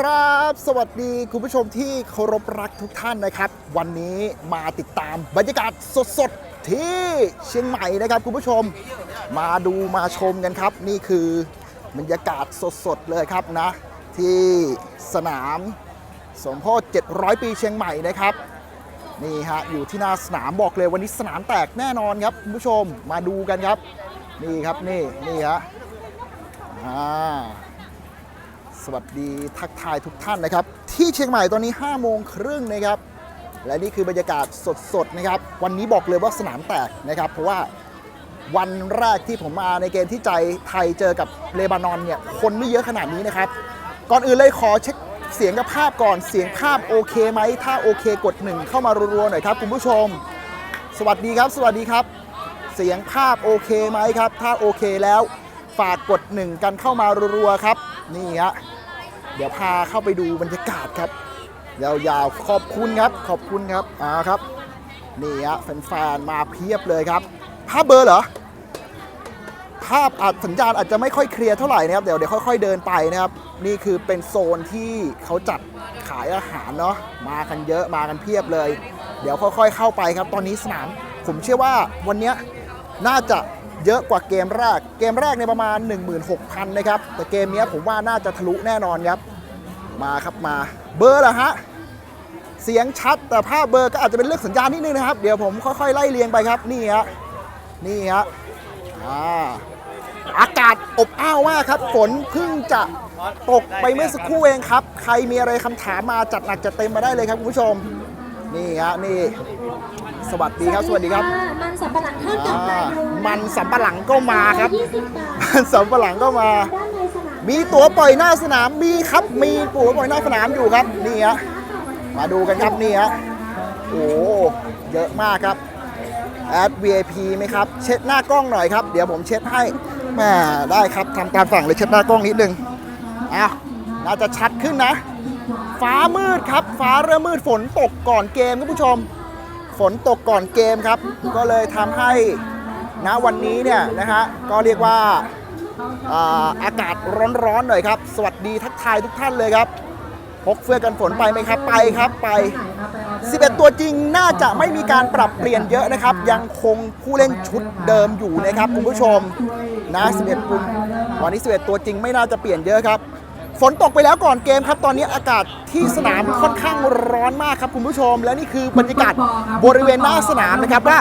ครับ สวัสดีคุณผู้ชมที่เคารพรักทุกท่านนะครับ วันนี้มาติดตามบรรยากาศสดๆที่เชียงใหม่นะครับคุณผู้ชม มาดูมาชมกันครับ นี่คือบรรยากาศสดๆเลยครับนะ ที่สนามสมโพธิ700 ปีเชียงใหม่นะครับนี่ฮะอยู่ที่หน้าสนามบอกเลยวันนี้สนามแตกแน่นอนครับคุณผู้ชมมาดูกันครับ นี่ครับนี่นี่ฮะอ่า สวัสดีทักทายทุกท่านนะครับ ที่เชียงใหม่ตอนนี้5โมงครึ่งนะครับ และนี่คือบรรยากาศสดๆนะครับ วันนี้บอกเลยว่าสนามแตกนะครับ เพราะว่าวันแรกที่ผมมาในเกมที่ใจไทยเจอกับเลบานอนเนี่ยคนไม่เยอะขนาดนี้นะครับ ก่อนอื่นเลยขอเช็คเสียงกับภาพก่อนเสียงภาพโอเคไหมถ้าโอเคกดหนึ่งเข้ามารัวๆหน่อยครับคุณผู้ชม สวัสดีครับ สวัสดีครับ เสียงภาพโอเคไหมครับ ถ้าโอเคแล้วฝากกดหนึ่งกันเข้ามารัวๆครับ นี่ฮะ ดี๋ยวพาเข้าไปดูบรรยากาศครับ ยาวๆขอบคุณครับขอบคุณครับอ่าครับนี่ฮะแฟนๆมาเพียบเลยครับภาพเบอร์เหรอภาพอาจสัญญาณอาจจะไม่ค่อยเคลียร์เท่าไหร่นะครับเดี๋ยวเดี๋ยวค่อย ๆเดินไปนะครับ นี่คือเป็นโซนที่เขาจัดขายอาหารเนาะมากันเยอะมากันเพียบเลย เดี๋ยวค่อย ๆ เข้าไปครับ ตอนนี้สนามผมเชื่อว่าวันนี้น่าจะเยอะกว่าเกมแรก เกมแรกในประมาณ 16,000 นะครับ แต่เกมนี้ผมว่าน่าจะทะลุแน่นอนครับ มาครับมาเบอร์เหรอฮะเสียงชัดแต่ภาพเบอร์ก็อาจจะเป็นเรื่องสัญญาณนิดนึงนะครับ เดี๋ยวผมค่อยๆไล่เรียงไปครับนี่ฮะนี่ฮะอ่าอากาศอบอ้าวมากครับ ฝนเพิ่งจะตกไปเมื่อสักครู่เองครับ ใครมีอะไรคำถามมาจัดหนักจัดเต็มมาได้เลยครับคุณผู้ชม นี่ฮะนี่ สวัสดีครับสวัสดีครับ มันสับปะหลังทอดกับอ่าไก่มันสำปะหลังก็มาครับ20บาทมันสำปะหลังก็มาด้านในสนา มีตั๋วปล่อยหน้าสนามมีครับ มีตั๋วปล่อยหน้าสนามอยู่ครับนี่ฮะมาดูกันครับนี่ฮะโอ้เยอะมากครับแอด VIP ไหมครับ เช็ดหน้ากล้องหน่อยครับ เดี๋ยวผมเช็ดให้แม่ได้ครับทำตามฝั่งเลยเช็ดหน้ากล้องนิดนึงอ้าวน่าจะชัดขึ้นนะ ฟ้ามืดครับ ฟ้าเริ่มมืดฝนตกก่อนเกมคุณผู้ชม ฝนตกก่อนเกมครับ ก็เลยทำให้ณวันนี้เนี่ยนะฮะก็เรียกว่า อากาศร้อนๆหน่อยครับ สวัสดีทักทายทุกท่านเลยครับพกเสื้อกันฝนไปไหมครับ ไปครับไป 11 ตัวจริงน่าจะไม่มีการปรับเปลี่ยนเยอะนะครับ ยังคงผู้เล่นชุดเดิมอยู่นะครับคุณผู้ชมนะ 11ปุ่มวันนี้ 11 ตัวจริงไม่น่าจะเปลี่ยนเยอะครับ ฝนตกไปแล้วก่อนเกมครับ ตอนนี้อากาศที่สนามค่อนข้างร้อนมากครับคุณผู้ชม และนี่คือบรรยากาศบริเวณหน้าสนามนะครับว่า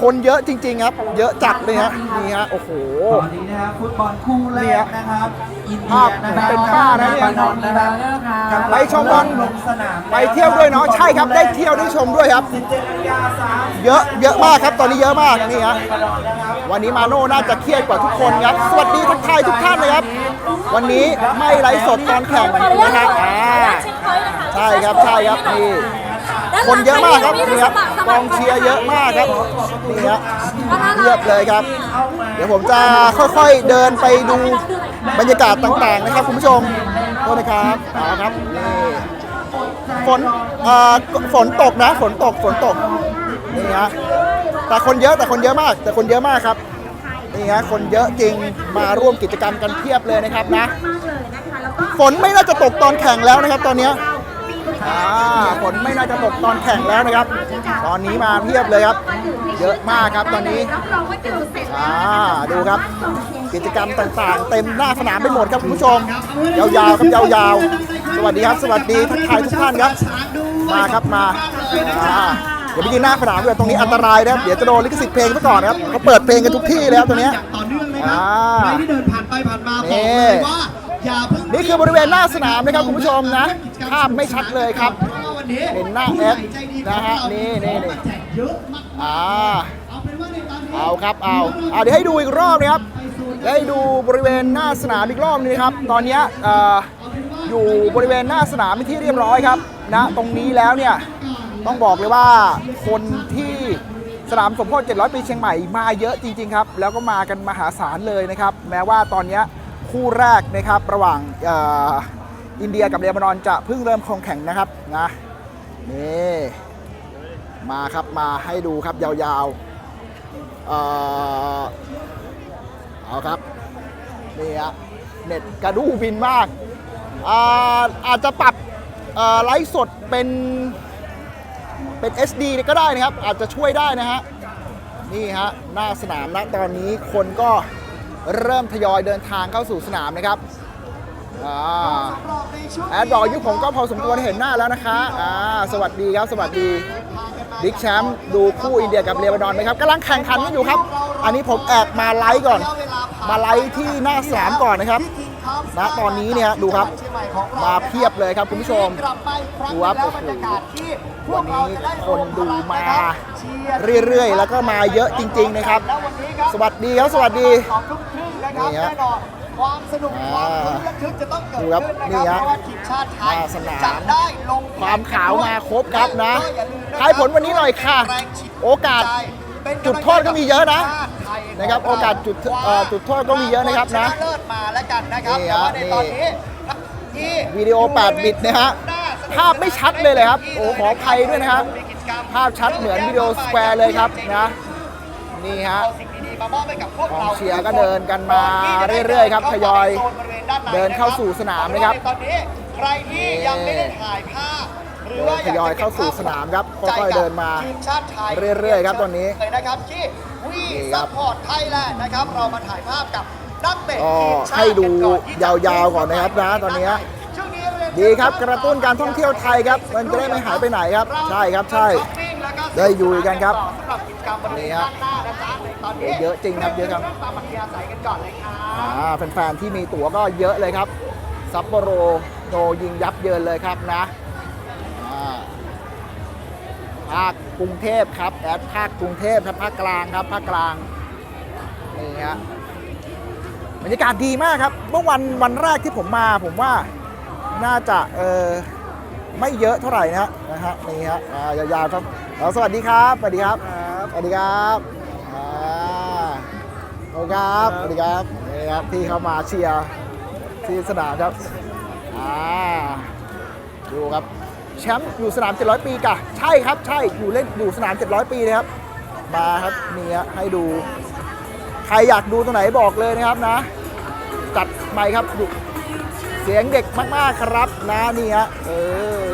คนเยอะจริง ๆ ครับ เยอะจัดเลยฮะนี่ฮะโอ้โหตอนนี้นะครับฟุตบอลคู่แรกนะครับอินเดีภาพยนะครับเป็นป้านะเนี่ยกับลบานอนนะครับกับไปชมบอลลงสนามไปเที่ยวด้วยเนาะใช่ครับได้เที่ยวได้ชมด้วยครับ17นาฬิกา30เยอะเยอะมากครับตอนนี้เยอะมากนี่ฮะเลบานอนนะครับวันนี้มาโน่น่าจะเครียดกว่าทุกคนครับ สวัสดีทักทายทุกท่านเลยครับ วันนี้ไม่ไลฟ์สดตอนแข่งนะครับอ่าใช่ครับใช่ครับนี่คนเยอะมากครับนี่ครับกองเชียร์เยอะมากครับนี่ฮะเรียบเลยครับ เดี๋ยวผมจะค่อยๆเดินไปดูบรรยากาศต่างๆนะครับคุณผู้ชมโทษนะครับเอาละครับนี่ฝนเอ่อฝนตกนะฝนตกฝนตกนี่ฮะแต่คนเยอะแต่คนเยอะมาก แต่คนเยอะมากครับนี่ฮะคนเยอะจริงมาร่วมกิจกรรมกันเพียบเลยนะครับนะ ฝนไม่น่าจะตกตอนแข่งแล้วนะครับ ตอนเนี้ยอ่าฝนไม่น่าจะตกตอนแข่งแล้วนะครับ ตอนนี้มาเพียบเลยครับ เยอะมากครับตอนนี้รับรองว่าดื่มเสร็จอ่าดูครับ กิจกรรมต่างๆ เต็มหน้าสนามไปหมดครับคุณผู้ชม ยาวๆครับยาวๆ สวัสดีครับ สวัสดีทักทายทุกท่านครับ มาครับมาอ่าเดี๋ยวไปยืนหน้าสนามด้วยตรงนี้อันตรายนะครับเดี๋ยวจะโดนลิขสิทธิ์เพลงซะก่อนนะครับเขาเปิดเพลงกันทุกที่แล้วตัวเนี้ยต่อเนื่องเลยครัอ่าใครที่เดินผ่านไปผ่านมาบนี่อกเลยว่าอย่าเพิ่ง นี่คือบริเวณหน้าสนามนะครับคุณผู้ชมนะภาพไม่ชัดเลยครับเพราะว่าวันนี้เห็นหน้าผู้แอใญ่ดใจดีนะฮะของเรานี่นี่นี่แจกเยอะมากอ่าๆเอาเป็นว่าในตอนนี้เอาครับเอาเอาเดี๋ยวให้ดูอีกรอบนะครับเดี๋ยวให้ดูบริเวณหน้าสนามอีกรอบนึงนะครับ ตอนเนี้ยเอ่ออยู่บริเวณหน้าสนามเป็นที่เรียบร้อยครับนะตรงนี้แล้วเนี่ยต้องบอกเลยว่าคนที่สนามสมโพธิ700 ปีเชียงใหม่มาเยอะจริง ๆ ครับ แล้วก็มากันมหาศาลเลยนะครับ แม้ว่าตอนเนี้ย คู่แรกนะครับระหว่างอ,อินเดียกับเลบานอนจะเพิ่งเริ่มคงแข่งนะครับนะนี่มาครับมาให้ดูครับยาวๆ เออเอาครับนี่ฮะเน็ตกระดูบินมากอาอาจจะปรับไลฟ์สดเป็นเป็น SD ก็ได้นะครับ อาจจะช่วยได้นะฮะ นี่ฮะ หน้าสนามนะตอนนี้คนก็ เริ่มทยอยเดินทางเข้าสู่สนามนะครับอแอดบอกยุคผมก็พอสมควรเห็นหน้าแล้วนะคะอ่าสวัสดีครับ สวัสดีบิ๊กแชมป์ดูคู่อินเดียกับเลบานอนไหมครับกำลังแข่งขันกันอยู่ครับ อันนี้ผมแอบมาไลฟ์ก่อน มาไลฟ์ที่หน้าสนามก่อนนะครับณตอนนี้เนี่ยดูครับมาเพียบเลยครับคุณผู้ชมดูครับโอ้โหวันนี้คนดูมาเรื่อยๆ แล้วก็มาเยอะจริง ๆ นะครับ สวัสดีครับสวัสดีทุก ครึ่งนะครับนี่ฮะแน่นอนความสนุกความลุ้นระทึกจะต้องเกิดดูครับขึ้นนะคนี่รับฮะเพราะว่าทีมชาติไทยหน้าสนามจะได้ลงความขาวมาครบครับนะแล้วก็อย่าลืมะครับทายผลวันนี้หน่อยค่ะแรงฉีดโอกาสเป็นกำลังใจจุดโทษก็มีเยอะนะชาติไทยนะครับ โอกาสจุดเอ่อจุดโทษก็มีเยอะนะครับนะชเลิศมาแล้วกันนะครับนี่แต่ฮะว่าในตอนนี้ที่วิดีโอ 8 บิตนะฮะภาพไม่ชัดเลยเลยครับ โอ้ขออภัยด้วยนะครับ ภาพชัดเหมือนวิดีโอสแควร์เลยครับนะ นี่ฮะเอาสิ่งดีๆมามอบให้กับพวกเรากองเชียร์ก็เดินกันมาเรื่อยๆครับทยอยเดินเข้าสู่สนามนะครับตอนนี้ใครที่ยังไม่ได้ถ่ายภาพหรือว่าทยอยเข้าสู่สนามครับค่อยๆเดินมาทีมชาติไทยเรื่อยๆครับตอนนี้เลยนะครับที่วีนี่ครัซับพพอร์ตไทยแลนด์นะครับเรามาถ่ายภาพกับนักเตะก็ทีมชาติให้ดูกันก่อนที่จะยาวๆก่อนนะครับนะตอนนี้ช่วงนี้เรียนดีครับกระตุ้นการท่องเที่ยวไทยครับมันจะได้ไม่หายไปไหนครับ ใช่ครับใช่ ได้อยู่กันครับสำหรับกิจกรรมบริเวนี่ณฮะด้านหน้านะจ๊ะในตอนนี้เยอะจริงครับเยอะครับตามอัธยาศัยกันก่อนเลยครับอ่าแฟนๆที่มีตั๋วก็เยอะเลยครับซัปโปโรโนยิงยับเยินเลยครับนะอ่าภาคกรุงเทพครับแอดภาคกรุงเทพครับภาคกลางครับภาคกลางนี่ฮะบรรยากาศดีมากครับเมื่อวันวันแรกที่ผมมาผมว่าน่าจะเออไม่เยอะเท่าไหร่นะฮะนะฮะนี่ฮะอ่ายาวๆครับ เอาสวัสดีครับสวัสดีครับสวัสดีครับอ่าโอเคครับสวัสดีครับนี่ครับที่เข้ามาเชียร์ที่สนามครับอ่าดูครับแชมป์อยู่สนาม 700 ปีกะใช่ครับใช่อยู่เล่นอยู่สนาม 700 ปีนะครับ มาครับนี่ฮะให้ดู ใครอยากดูตรงไหนบอกเลยนะครับนะ จัดไปครับดูเสียงเด็กมากๆครับนะนี่ฮะเออ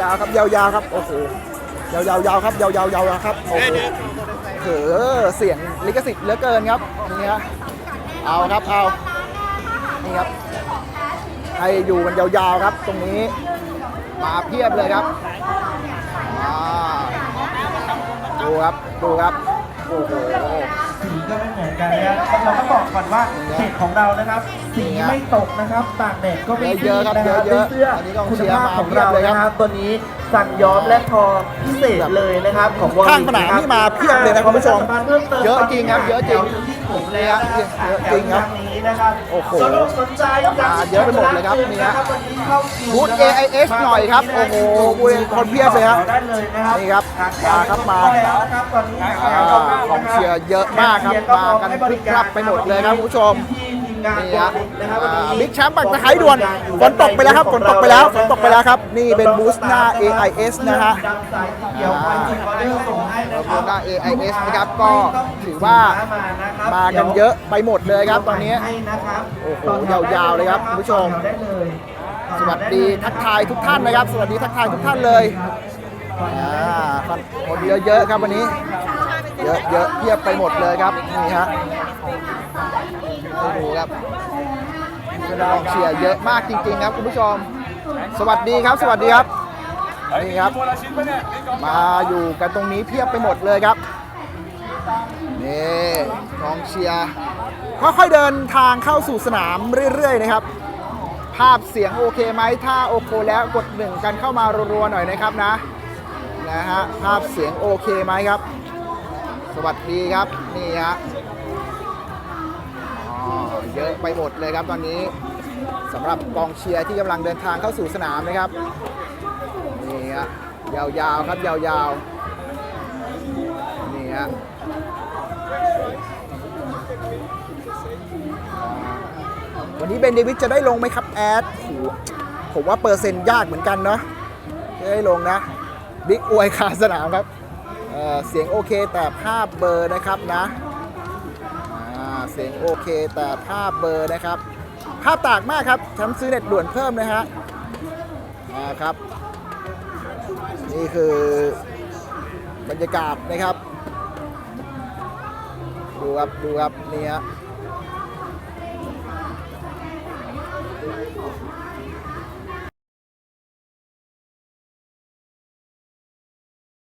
ยาวๆครับยาวๆครับโอ้โห ยาวๆครับยาวๆๆครับโอ้โหเออเสียงลิขสิทธิ์เหลือเกินครับนี่ฮะเอาครับเอานี่ครับให้อยู่กันยาวๆครับ ตรงนี้มาเพียบเลยครับอ่าดูครับดูครับโอ้โห สีก็ไม่เหมือนกันนะครับเราต้องบอกก่อนว่าเขตของเรานะครับ สีไม่ตกนะครับตากแดดก็ไม่เยอะๆครับนะเยอะๆด้วยเสื้ออนนี้กองคุณเชียร์ภาพมาของเพียบเราเลยครับนะครับตัวนี้สั่งย้อมและทอพิเศษเลยนะครับของวอลข้างสนามนี่มาเพียบเลยนะคุณผู้ชมขอประชาสัมพันธ์พิ่มติมเยอะจริงครับเยอะจริงแถวอยู่ที่ ผมเลยนะเยอะจริงครับแถวทางนี้นะครับโอ้โหสนอกสนใจอยากมาเยอะไปหมดเลยครับนี่ฮะวันนี้เข้าคิวบูธนะครับ AIS หน่อยครับ โอ้โหบูธคนเพียบเลยฮะได้เลยนะครับนี่ครับมาครับมาแล้วนะครับตอนนี้อ่าของเชียร์เยอะมากครับมากันพลึกพลับไปหมดเลยครับคุณผู้ชม นี่ฮะบิ๊กแชมป์ปักตะไคร้ด่วนฝนตกไปแล้วครับฝนตกไปแล้วฝนตกไปแล้วครับ นี่เป็นบูสต์หน้า AIS นะฮะบูธหน้า AIS นะครับก็ถือว่ามากันเยอะไปหมดเลยครับตอนนี้โอ้โหยาวๆเลยครับคุณผู้ชม สวัสดีทักทายทุกท่านนะครับ สวัสดีทักทายทุกท่านเลยอ่าคนเยอะๆครับวันนี้ เยอะเยอะเพียบไปหมดเลยครับนี่ฮะ โอ้โหครับกองเชียร์เยอะมากจริงๆครับคุณผู้ชม สวัสดีครับ สวัสดีครับนี่ครับ มาอยู่กันตรงนี้เพียบไปหมดเลยครับนี่กองเชียร์ค่อยๆเดินทางเข้าสู่สนามเรื่อยๆนะครับ ภาพเสียงโอเคไหมถ้าโอเคแล้วกดหนึ่งกันเข้ามารัวๆหน่อยนะครับนะนะฮะภาพเสียงโอเคไหมครับ สวัสดีครับนี่ฮะ เยอะไปหมดเลยครับตอนนี้สำหรับกองเชียร์ที่กำลังเดินทางเข้าสู่สนามนะครับนี่ฮะยาวๆครับยาวๆนี่ฮะวันนี้เบนเดวิดจะได้ลงไหมครับแอดผมว่าเปอร์เซ็นต์ยากเหมือนกันเนาะจะได้ลงนะบิ๊กอวยคาสนามครับเเสียงโอเคแต่ภาพเบอร์นะครับนะ เสียงโอเค แต่ภาพเบอร์นะครับ ภาพตากมากครับฉันซื้อเน็ตด่วนเพิ่มนะฮะนะครับ นี่คือบรรยากาศนะครับ ดูครับ ดูครับ นี่ฮะ